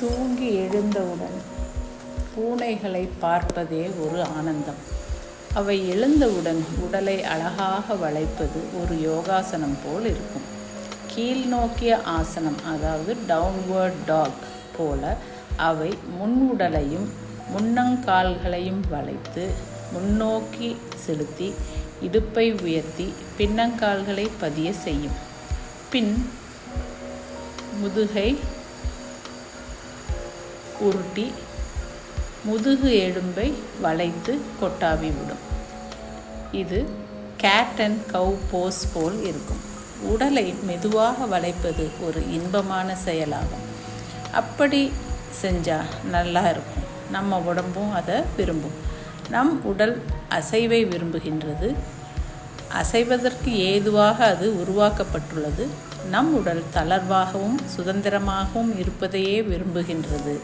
தூங்கி எழுந்தவுடன் பூனைகளை பார்ப்பதே ஒரு ஆனந்தம். அவை எழுந்தவுடன் உடலை அழகாக வளைப்பது ஒரு யோகாசனம் போல் இருக்கும். கீழ் நோக்கிய ஆசனம் அதாவது டவுன்வர்ட் டாக் போல அவை முன் உடலையும் முன்னங்கால்களையும் வளைத்து முன்னோக்கி செலுத்தி இடுப்பை உயர்த்தி பின்னங்கால்களை பதிய செய்யும். பின் முதுகை உருட்டி முதுகு எலும்பை வளைத்து கொட்டாவி விடும். இது கேட் அண்ட் கவ் போஸ் போல் இருக்கும். உடலை மெதுவாக வளைப்பது ஒரு இன்பமான செயலாகும். அப்படி செஞ்சால் நல்லா இருக்கும். நம்ம உடம்பும் அதை விரும்பும். நம் உடல் அசைவை விரும்புகின்றது. அசைவதற்கு ஏதுவாக அது உருவாக்கப்பட்டுள்ளது. நம் உடல் தளர்வாகவும் சுதந்திரமாகவும் இருப்பதையே விரும்புகின்றது.